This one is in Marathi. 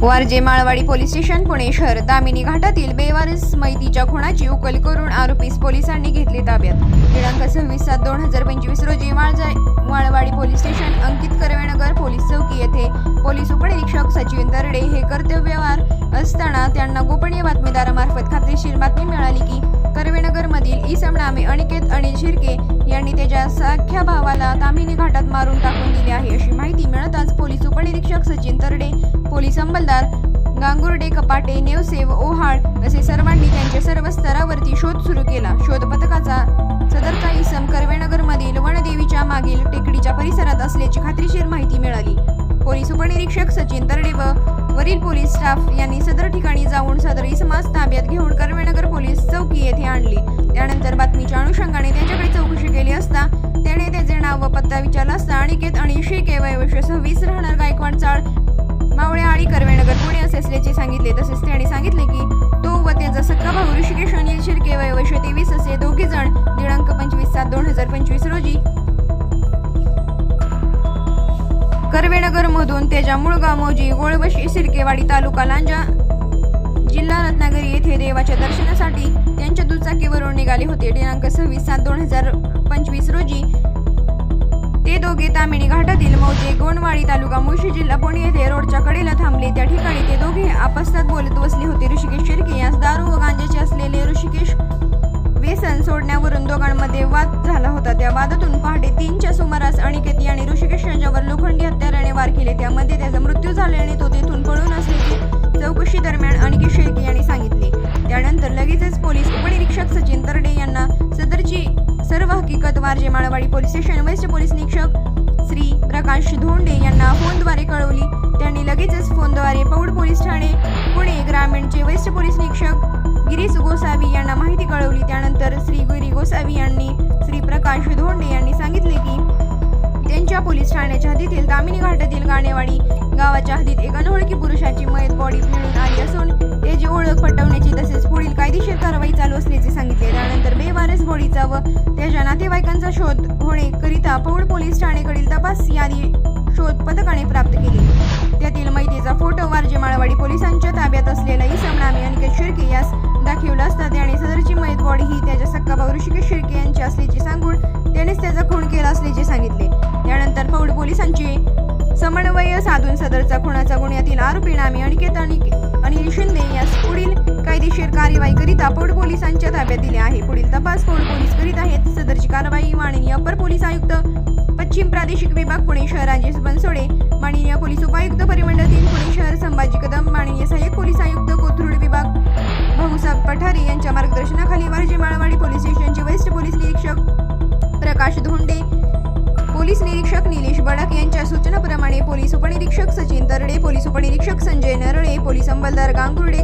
वारजे माळवाडी पोलीस स्टेशन पुणे शहर. दामिनी घाटातील बेवारस मैतीच्या खुणाची उकल करून आरोपीस पोलिसांनी घेतले ताब्यात. दिनांक सव्वीस सात दोन हजार पंचवीस रोजी माळजा माळवाडी पोलीस स्टेशन अंकित कर्वेनगर पोलीस चौकी येथे पोलीस उपनिरीक्षक सचिन दरडे हे कर्तव्यवार असताना त्यांना गोपनीय बातमीदारामार्फत खात्रीशीर बातमी मिळाली की कर्वेनगरमधील इसम नामे अनिकेत अनिल शिर्के यांनी त्याच्या सख्या भावाला तामिनी घाटात मारून उपनिरीक्षक सचिन तरडे पोलीस अंमलदार गांगुर्डे कपाटे नेवसेव ओहाळ असे सर्वांनी त्यांच्या सर्व स्तरावरती शोध सुरू केला. शोध पथकाचा सदरचा इसम कर्वेनगरमधील वनदेवीच्या मागील टेकडीच्या परिसरात असल्याची खात्रीशीर माहिती मिळाली. पोलीस उपनिरीक्षक सचिन तरडे व वरील पोलीस स्टाफ यांनी सदर ठिकाणी जाऊन सदर इसमास ताब्यात घेऊन कर्वेनगर पोलीस चौकी येथे आणली. त्यानंतर बातमीच्या अनुषंगाने अनिकेत आणि शेके वय वर्ष सव्वीस राहणार गायकवाड चाळ. मावळे आळी कर्वेनगर पुणे असे असल्याचे सांगितले. तसेच त्याने सांगितले की तो व त्याचा सक्का भाऊ ऋषिकेश अनिल शिर्के वय वर्ष तेवीस असे दोघे जण दिनांक पंचवीस सात दोन हजार पंचवीस रोजी कर्वेनगर मधून त्याच्या मुळगाव मोजी गोळवशी सिरकेवाडी तालुका लांजा जिल्हा रत्नागिरी येथे देवाच्या दर्शनासाठी त्यांच्या दुचाकीवरून निघाले होते. दिनांक सव्वीस सात दोन हजार पंचवीस रोजी दोघे तामिणी घाटातील मौजे गोंडवाडी तालुका मुळशी जिल्हा पुणे येथे रोडच्या कडेला थांबले. त्या ठिकाणी ते दोघे आपसात बोलत बसले होते. ऋषिकेश शिर्के यास दारू व गांजेचे असलेले ऋषिकेश व्यसन सोडण्यावरून दोघांमध्ये वाद झाला होता. त्या वादातून पहाटे तीनच्या सर्व हकीकत Warje Malwadi police station waste police निरीक्षक श्री प्रकाश धोंडे यांना फोनद्वारे कळवली. त्यांनी लगेचच फोनद्वारे पौड पोलीस ठाणे पुणे ग्रामीणचे वेस्ट पोलीस निरीक्षक गिरीश गोसावी यांना माहिती कळवली. त्यानंतर श्री गिरी गोसावी यांनी श्री प्रकाश धोंडे यांनी सांगितले की त्यांच्या पोलीस ठाण्याच्या हद्दीतील दामिनी घाटातील गाणेवाडी गावाच्या हद्दीत एक अनोळखी पुरुषाची मयत बॉडी मिळून आली असून त्याची ओळख पटवण्याची तसेच पुढील कायदेशीर कारवाई चालू असल्याचे व त्याच्या नातेवाईकांचा शोध होण्याकरिता पौड पोलीस ठाणेकडील तपास यादी शोध पथकाने प्राप्त केली. त्यातील माहितीचा फोटो वारजे माळवाडी पोलिसांच्या ताब्यात असलेला इसम नामे अनिकेत शिर्के यास दाखवला असता त्याने सदरची मयत बॉडी ही त्याच्या सक्का भाऊ ऋषिकेश शिर्के यांची असल्याची सांगून त्यानेच त्याचा खून केला असल्याचे सांगितले. त्यानंतर पौड पोलिसांचे समन्वय साधून सदरचा खुनाचा गुन्ह्यातील आरोपी नामे अनिकेत आणि अनिल शिंदे यास चापोड पोलिसांच्या ताब्यात दिले आहे पुढील तपास पौड पोलीस करीत आहेत सदरची कारवाई माननीय अपर पोलीस आयुक्त पश्चिम प्रादेशिक विभाग पुणे शहर राजेश बनसोडे माननीय पोलीस उपायुक्त परिमंडळ तीन पुणे शहर संभाजी कदम माननीय सहाय्यक पोलीस आयुक्त कोथरूड विभाग भाऊसाहेब पठारे यांच्या मार्गदर्शनाखाली वारजे माळवाडी पोलीस स्टेशनचे वरिष्ठ पोलीस निरीक्षक प्रकाश धोंडे पोलीस निरीक्षक निलेश बडक यांच्या सूचनाप्रमाणे पोलीस उपनिरीक्षक सचिन तरडे पोलीस उपनिरीक्षक संजय नरळे पोलीस अंमलदार गांगुर्डे